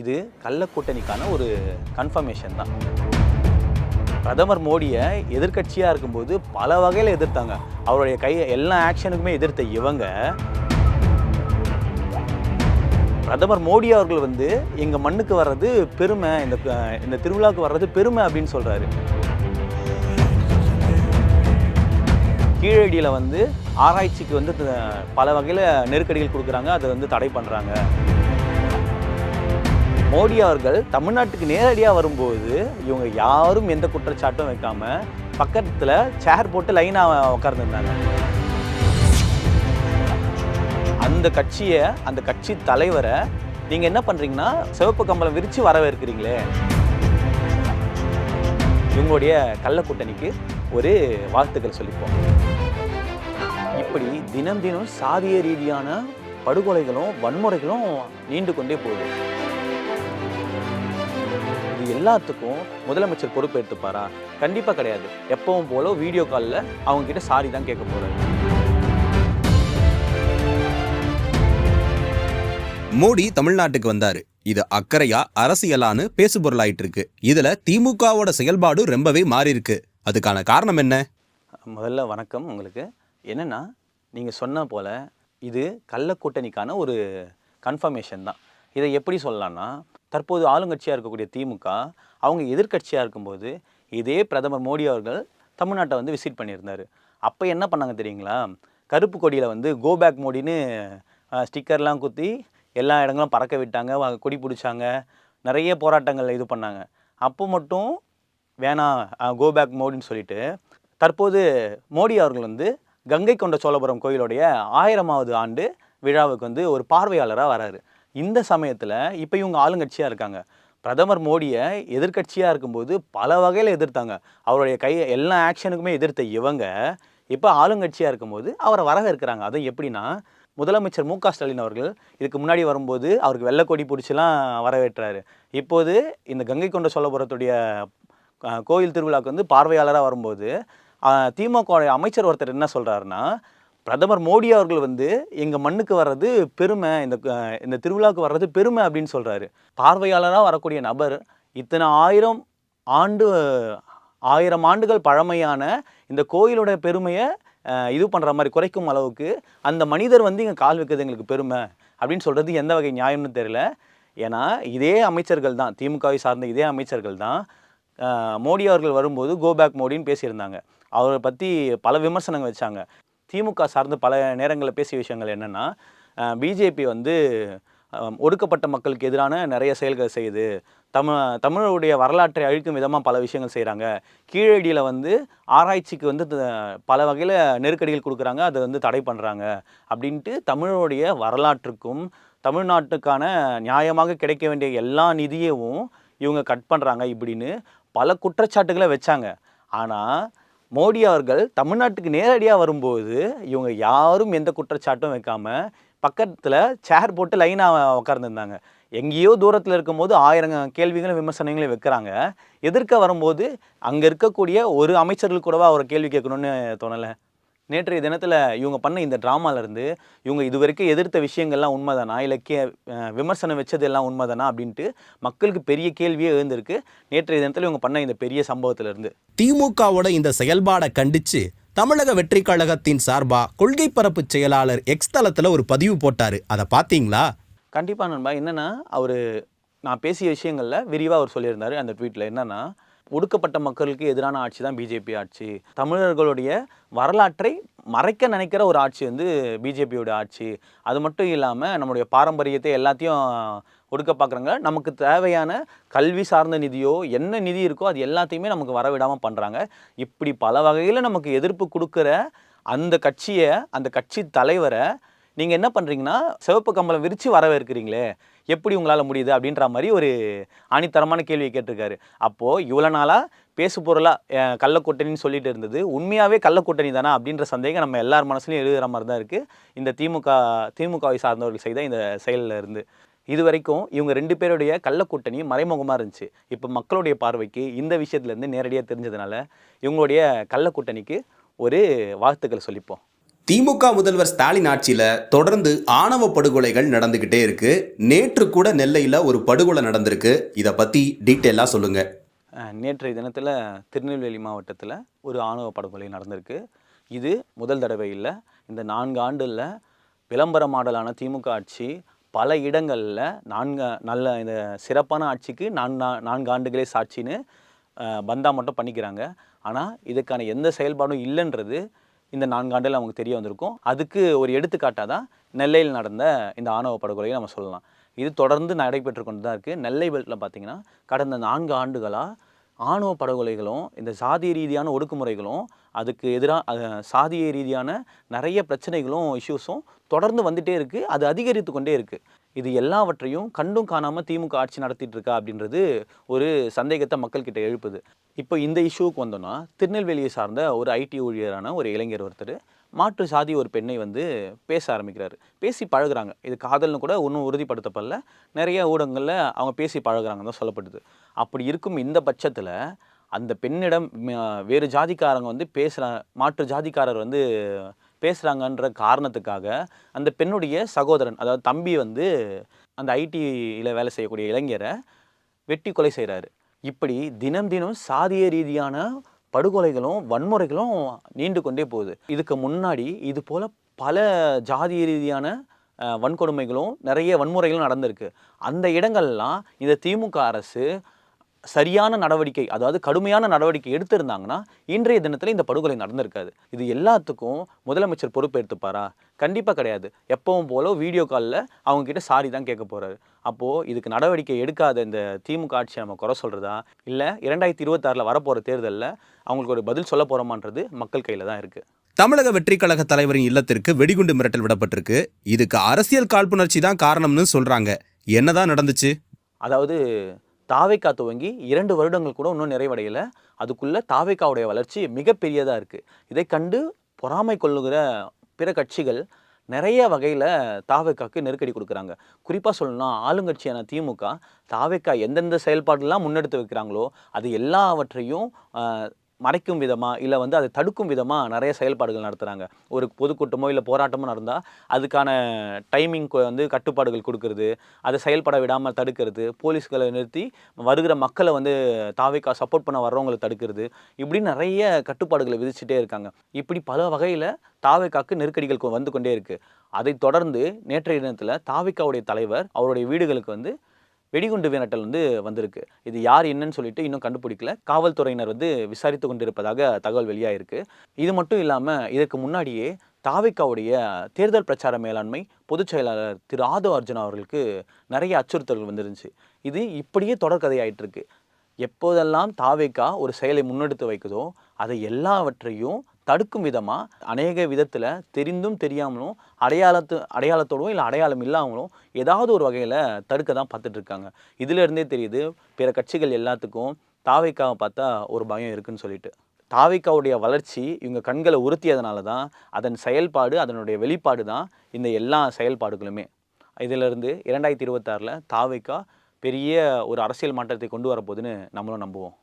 இது கள்ள கூட்டணிக்கான ஒரு கன்ஃபர்மேஷன் தான். பிரதமர் மோடியை எதிர்க்கட்சியாக இருக்கும்போது பல வகையில் எதிர்த்தாங்க. அவருடைய கை எல்லா ஆக்ஷனுக்குமே எதிர்த்த இவங்க பிரதமர் மோடி அவர்கள் வந்து எங்கள் மண்ணுக்கு வர்றது பெருமை இந்த இந்த திருவிழாவுக்கு வர்றது பெருமை அப்படின்னு சொல்கிறாரு கீழடியில் வந்து ஆராய்ச்சிக்கு வந்து பல வகையில் நெருக்கடிகள் கொடுக்குறாங்க அதை வந்து தடை பண்ணுறாங்க மோடி அவர்கள் தமிழ்நாட்டுக்கு நேரடியாக வரும்போது இவங்க யாரும் எந்த குற்றச்சாட்டும் வைக்காம பக்கத்தில் சேர் போட்டு லைனாக உட்கார்ந்துருந்தாங்க அந்த கட்சியை அந்த கட்சி தலைவரை நீங்கள் என்ன பண்ணுறீங்கன்னா சிவப்பு கம்பளம் விரித்து வரவேற்கிறீங்களே. இவங்களுடைய கள்ள கூட்டணிக்கு ஒரு வாழ்த்துக்கள் சொல்லிப்போம் இப்படி தினம் தினம் சாதிய ரீதியான படுகொலைகளும் வன்முறைகளும் நீண்டு கொண்டே போகுது. எல்லாத்துக்கும் முதலமைச்சர் பொறுப்பு எடுத்துப்பாரா? கண்டிப்பா கிடையாது. எப்பவும் போல வீடியோ காலில் அவங்க கிட்ட சாரி தான் கேட்க போறாரு. மோடி தமிழ்நாட்டுக்கு வந்தாரு. இது அக்கறையா அரசியலான்னு பேசுபொருளாயிட்டு இருக்கு இதுல திமுகவோட செயல்பாடு ரொம்பவே மாறி இருக்கு அதுக்கான காரணம் என்ன? முதல்ல வணக்கம் உங்களுக்கு. என்னன்னா நீங்க சொன்ன போல இது கள்ள கூட்டணிக்கான ஒரு கன்ஃபர்மேஷன் தான். இதை எப்படி சொல்லலாம்னா தற்போது ஆளுங்கட்சியாக இருக்கக்கூடிய திமுக அவங்க எதிர்க்கட்சியாக இருக்கும்போது இதே பிரதமர் மோடி அவர்கள் தமிழ்நாட்டை வந்து விசிட் பண்ணியிருந்தார். அப்போ என்ன பண்ணாங்க தெரியுங்களா? கருப்பு கொடியில் வந்து கோ பேக் மோடின்னு ஸ்டிக்கர்லாம் குத்தி எல்லா இடங்களும் பறக்க விட்டாங்க கொடி பிடிச்சாங்க நிறைய போராட்டங்கள் இது பண்ணாங்க. அப்போ மட்டும் வேணாம் கோ பேக் மோடின்னு சொல்லிட்டு தற்போது மோடி அவர்கள் வந்து கங்கை கொண்ட சோழபுரம் கோயிலுடைய ஆயிரமாவது ஆண்டு விழாவுக்கு வந்து ஒரு பார்வையாளராக வராரு. இந்த சமயத்தில் இப்போ இவங்க ஆளுங்கட்சியாக இருக்காங்க. பிரதமர் மோடியை எதிர்க்கட்சியாக இருக்கும்போது பல வகையில் எதிர்த்தாங்க. அவருடைய கை எல்லா ஆக்ஷனுக்குமே எதிர்த்த இவங்க இப்போ ஆளுங்கட்சியாக இருக்கும்போது அவரை வரவேற்கிறாங்க. அதுவும் எப்படின்னா முதலமைச்சர் மு க ஸ்டாலின் அவர்கள் இதுக்கு முன்னாடி வரும்போது அவருக்கு வெள்ளக்கொடி பிடிச்சிலாம் வரவேற்றாரு. இப்போது இந்த கங்கை கொண்ட சோழபுரத்துடைய கோயில் திருவிழாவுக்கு வந்து பார்வையாளராக வரும்போது திமுக அமைச்சர் ஒருத்தர் என்ன சொல்கிறாருன்னா பிரதமர் மோடி அவர்கள் வந்து எங்கள் மண்ணுக்கு வர்றது பெருமை இந்த இந்த திருவிழாவுக்கு வர்றது பெருமை அப்படின்னு சொல்கிறாரு பார்வையாளராக வரக்கூடிய நபர் இத்தனை ஆயிரம் ஆண்டு ஆயிரம் ஆண்டுகள் பழமையான இந்த கோயிலுடைய பெருமையை இது பண்ணுற மாதிரி குறைக்கும் அளவுக்கு அந்த மனிதர் வந்து இங்கே கால் வைக்கிறது எங்களுக்கு பெருமை அப்படின்னு சொல்கிறது எந்த வகை நியாயம்னு தெரியல. ஏன்னா இதே அமைச்சர்கள் தான் திமுகவை சார்ந்த இதே அமைச்சர்கள் தான் மோடி அவர்கள் வரும்போது கோபேக் மோடின்னு பேசியிருந்தாங்க. அவரை பற்றி பல விமர்சனங்கள் வச்சாங்க. திமுக சார்ந்து பல நேரங்களில் பேசிய விஷயங்கள் என்னென்னா பிஜேபி வந்து ஒடுக்கப்பட்ட மக்களுக்கு எதிரான நிறைய செயல்கள் செய்யுது. தமிழ் தமிழருடைய வரலாற்றை அழிக்கும் விதமாக பல விஷயங்கள் செய்கிறாங்க கீழடியில் வந்து ஆராய்ச்சிக்கு வந்து த- பல வகையில் நெருக்கடிகள் கொடுக்குறாங்க. அதை வந்து தடை பண்ணுறாங்க அப்படின்ட்டு தமிழருடைய வரலாற்றுக்கும் தமிழ்நாட்டுக்கான நியாயமாக கிடைக்க வேண்டிய எல்லா நிதியவும் இவங்க கட் பண்ணுறாங்க இப்படின்னு பல குற்றச்சாட்டுகளை வச்சாங்க. ஆனால் மோடி அவர்கள் தமிழ்நாட்டுக்கு நேரடியாக வரும்போது இவங்க யாரும் எந்த குற்றச்சாட்டும் வைக்காமல் பக்கத்தில் சேர் போட்டு லைனாக உட்கார்ந்துருந்தாங்க எங்கேயோ தூரத்தில் இருக்கும்போது ஆயிரம் கேள்விகளும் விமர்சனங்களையும் வைக்கிறாங்க. எதிர்க்க வரும்போது அங்கே இருக்கக்கூடிய ஒரு அமைச்சர்கள் கூடவா அவரை கேள்வி கேட்கணும்னு தோணலை? நேற்றைய தினத்தில் இவங்க பண்ண இந்த இருந்து இவங்க இதுவரைக்கும் எதிர்த்த விஷயங்கள்லாம் உண்மைதானா? இலக்கிய அஹ், விமர்சனம் வச்சதெல்லாம் உண்மைதானா? அப்படின்ட்டு மக்களுக்கு பெரிய கேள்வியே எழுந்திருக்கு. நேற்றைய தினத்தில் இவங்க பண்ண இந்த பெரிய சம்பவத்துல இருந்து. திமுகவோட இந்த செயல்பாடை கண்டிச்சு தமிழக வெற்றி கழகத்தின் சார்பா கொள்கை பரப்பு செயலாளர் எக்ஸ் தளத்துல ஒரு பதிவு போட்டாரு. அதை பாத்தீங்களா? கண்டிப்பாக நண்பா. என்னன்னா அவர் நான் பேசிய விஷயங்களில் விரிவாக அவர் சொல்லியிருந்தாரு அந்த ட்வீட்டில் என்னன்னா ஒடுக்கப்பட்ட மக்களுக்கு எதிரான ஆட்சி தான் பிஜேபி ஆட்சி. தமிழர்களுடைய வரலாற்றை மறைக்க நினைக்கிற ஒரு ஆட்சி வந்து பிஜேபியோட ஆட்சி. அது மட்டும் இல்லாமல் நம்முடைய பாரம்பரியத்தை எல்லாத்தையும் ஒடுக்க பார்க்குறாங்க நமக்கு தேவையான கல்வி சார்ந்த நிதியோ என்ன நிதி இருக்கோ அது எல்லாத்தையுமே நமக்கு வரவிடாமல் பண்ணுறாங்க இப்படி பல வகையில் நமக்கு எதிர்ப்பு கொடுக்குற அந்த கட்சியை அந்த கட்சி தலைவரை நீங்கள் என்ன பண்ணுறீங்கன்னா சிவப்பு கம்பளம் விரித்து வரவேற்கிறீங்களே எப்படி உங்களால் முடியுது அப்படின்ற மாதிரி ஒரு ஆணித்தரமான கேள்வியை கேட்டிருக்காரு. அப்போது இவ்வளோ நாளாக பேசு பொருளாக கள்ளக்கூட்டணின்னு சொல்லிட்டு இருந்தது. உண்மையாகவே கள்ளக்கூட்டணி தானா அப்படின்ற சந்தேகம் நம்ம எல்லார் மனசுலையும் எழுதுகிற மாதிரி தான் இருக்குது இந்த திமுக திமுகவை சார்ந்தவர்கள் செய்த இந்த செயலில் இருந்து. இது வரைக்கும் இவங்க ரெண்டு பேருடைய கள்ளக்கூட்டணி மறைமுகமாக இருந்துச்சு. இப்போ மக்களுடைய பார்வைக்கு இந்த விஷயத்துலேருந்து நேரடியாக தெரிஞ்சதுனால இவங்களுடைய கள்ளக்கூட்டணிக்கு ஒரு வாழ்த்துக்கள் சொல்லிப்போம். திமுக முதல்வர் ஸ்டாலின் ஆட்சியில் தொடர்ந்து ஆணவ படுகொலைகள் நடந்துக்கிட்டே இருக்கு. நேற்று கூட நெல்லையில் ஒரு படுகொலை நடந்திருக்கு. இதை பற்றி டீட்டெயிலாக சொல்லுங்க. நேற்றைய தினத்தில் திருநெல்வேலி மாவட்டத்தில் ஒரு ஆணவ படுகொலை நடந்திருக்கு. இது முதல் தடவை இல்லை. இந்த நான்கு ஆண்டுல விளம்பர மாடலான திமுக ஆட்சி பல இடங்களில் நான்கு நல்ல இந்த சிறப்பான ஆட்சிக்கு நான்கு நான்கு ஆண்டுகளே சாட்சின்னு பந்தா மட்டும் பண்ணிக்கிறாங்க. ஆனால் இதுக்கான எந்த செயல்பாடும் இல்லைன்றது இந்த நான்கு ஆண்டில் நமக்கு தெரிய வந்திருக்கும். அதுக்கு ஒரு எடுத்துக்காட்டாக தான் நெல்லையில் நடந்த இந்த ஆணவ படுகொலையை நம்ம சொல்லலாம். இது தொடர்ந்து நடைபெற்று கொண்டு தான் இருக்குது நெல்லை பெல்ட்டில் பார்த்திங்கன்னா கடந்த நான்கு ஆண்டுகளாக ஆணவ படுகொலைகளும் இந்த சாதிய ரீதியான ஒடுக்குமுறைகளும் அதுக்கு எதிராக சாதிய ரீதியான நிறைய பிரச்சனைகளும் இஷ்யூஸும் தொடர்ந்து வந்துகிட்டே இருக்குது அது அதிகரித்து கொண்டே இருக்குது இது எல்லாவற்றையும் கண்டும் காணாமல் திமுக ஆட்சி நடத்திட்டு இருக்கா அப்படின்றது ஒரு சந்தேகத்தை மக்கள்கிட்ட எழுப்புது. இப்போ இந்த இஷ்யூவுக்கு வந்தோம்னா திருநெல்வேலியை சார்ந்த ஒரு ஐடி ஊழியரான ஒரு இளைஞர் ஒருத்தர் மாற்று சாதி ஒரு பெண்ணை வந்து பேச ஆரம்பிக்கிறாரு. பேசி பழகுறாங்க. இது காதல்னு கூட ஒன்றும் உறுதிப்படுத்தப்படல. நிறைய ஊடகங்களில் அவங்க பேசி பழகுறாங்கன்னு தான் சொல்லப்படுது. அப்படி இருக்கும் இந்த பட்சத்தில் அந்த பெண்ணிடம் வேறு ஜாதிக்காரங்க வந்து பேசுகிற மாற்று ஜாதிக்காரர் வந்து பேசுகிறாங்கன்ற காரணத்துக்காக அந்த பெண்ணுடைய சகோதரன் அதாவது தம்பி வந்து அந்த ஐடியில் வேலை செய்யக்கூடிய இளைஞரை வெட்டி கொலை செய்கிறாரு இப்படி தினம் தினம் சாதிய ரீதியான படுகொலைகளும் வன்முறைகளும் நீண்டு கொண்டே போகுது. இதுக்கு முன்னாடி இது போல் பல ஜாதிய ரீதியான வன்கொடுமைகளும் நிறைய வன்முறைகளும் நடந்திருக்கு. அந்த இடங்கள்லாம் இந்த திமுக அரசு சரியான நடவடிக்கை அதாவது கடுமையான நடவடிக்கை எடுத்திருந்தாங்கன்னா இன்றைய தினத்தில் இந்த படுகொலை நடந்திருக்காது. இது எல்லாத்துக்கும் முதலமைச்சர் பொறுப்பேற்றுப்பாரா கண்டிப்பாக கிடையாது. எப்பவும் போல வீடியோ காலில் அவங்க கிட்ட சாரி தான் கேட்க போறாரு. அப்போது இதுக்கு நடவடிக்கை எடுக்காத இந்த திமுக ஆட்சியை நம்ம குறை சொல்கிறதா இல்லை இரண்டாயிரத்தி இருபத்தாறில் வரப்போகிற தேர்தலில் அவங்களுக்கு ஒரு பதில் சொல்ல போகிறோமான்றது மக்கள் கையில் தான் இருக்குது தமிழக வெற்றி கழக தலைவரின் இல்லத்திற்கு வெடிகுண்டு மிரட்டல் விடப்பட்டிருக்கு. இதுக்கு அரசியல் காழ்ப்புணர்ச்சி தான் காரணம்னு சொல்றாங்க. என்னதான் நடந்துச்சு? அதாவது தாவேக்கா துவங்கி இரண்டு வருடங்கள் கூட இன்னும் நிறைவடையலை. அதுக்குள்ளே தாவேக்காவுடைய வளர்ச்சி மிகப்பெரியதாக இருக்குது இதை கண்டு பொறாமை கொள்ளுகிற பிற கட்சிகள் நிறைய வகையில் தாவேக்காக்கு நெருக்கடி கொடுக்குறாங்க. குறிப்பாக சொல்லணும்னா ஆளுங்கட்சியான திமுக தாவேக்கா எந்தெந்த செயல்பாடுலாம் முன்னெடுத்து வைக்கிறாங்களோ அது எல்லாவற்றையும் மறைக்கும் விதமாக இல்லை வந்து அதை தடுக்கும் விதமாக நிறைய செயல்பாடுகள் நடத்துகிறாங்க ஒரு பொதுக்கூட்டமோ இல்லை போராட்டமோ நடந்தால் அதுக்கான டைமிங் வந்து கட்டுப்பாடுகள் கொடுக்கறது அதை செயல்பட விடாமல் தடுக்கிறது போலீஸ்களை நிறுத்தி வருகிற மக்களை வந்து தாவைக்கா சப்போர்ட் பண்ண வர்றவங்களை தடுக்கிறது இப்படி நிறைய கட்டுப்பாடுகளை விதிச்சுட்டே இருக்காங்க. இப்படி பல வகையில் தாவைக்காக்கு நெருக்கடிகள் வந்து கொண்டே இருக்குது அதை தொடர்ந்து நேற்றைய தினத்தில் தாவேக்காவுடைய தலைவர் அவருடைய வீடுகளுக்கு வந்து வெடிகுண்டு வினட்டல் வந்து வந்திருக்கு. இது யார் என்னன்னு சொல்லிட்டு இன்னும் கண்டுபிடிக்கல. காவல்துறையினர் வந்து விசாரித்து கொண்டிருப்பதாக தகவல் வெளியாயிருக்கு. இது மட்டும் இல்லாமல் இதற்கு முன்னாடியே தாவிக்காவுடைய தேர்தல் பிரச்சார மேலாண்மை பொதுச் செயலாளர் திரு ஆதவ் அர்ஜுனா அவர்களுக்கு நிறைய அச்சுறுத்தல்கள் வந்துருந்துச்சு. இது இப்படியே தொடர்கதையாயிட்டு இருக்கு எப்போதெல்லாம் தாவேக்கா ஒரு செயலை முன்னெடுத்து வைக்குதோ அதை எல்லாவற்றையும் தடுக்கும் விதமாக அநேக விதத்தில் தெரிந்தும் தெரியாமலும் அடையாளத்து அடையாளத்தோடும் இல்லை அடையாளம் இல்லாமலும் ஏதாவது ஒரு வகையில் தடுக்க தான் பார்த்துட்ருக்காங்க இருக்காங்க தெரியுது பிற கட்சிகள் எல்லாத்துக்கும் தாவைக்காவை பார்த்தா ஒரு பயம் இருக்குன்னு சொல்லிட்டு. தாவைக்காவுடைய வளர்ச்சி இவங்க கண்களை உறுத்தியதுனால தான் அதன் செயல்பாடு அதனுடைய வெளிப்பாடு தான் இந்த எல்லா செயல்பாடுகளுமே. இதிலிருந்து இரண்டாயிரத்தி இருபத்தாறில் தாவேக்கா பெரிய ஒரு அரசியல் மாற்றத்தை கொண்டு வரப்போகுதுன்னு நம்மளும் நம்புவோம்.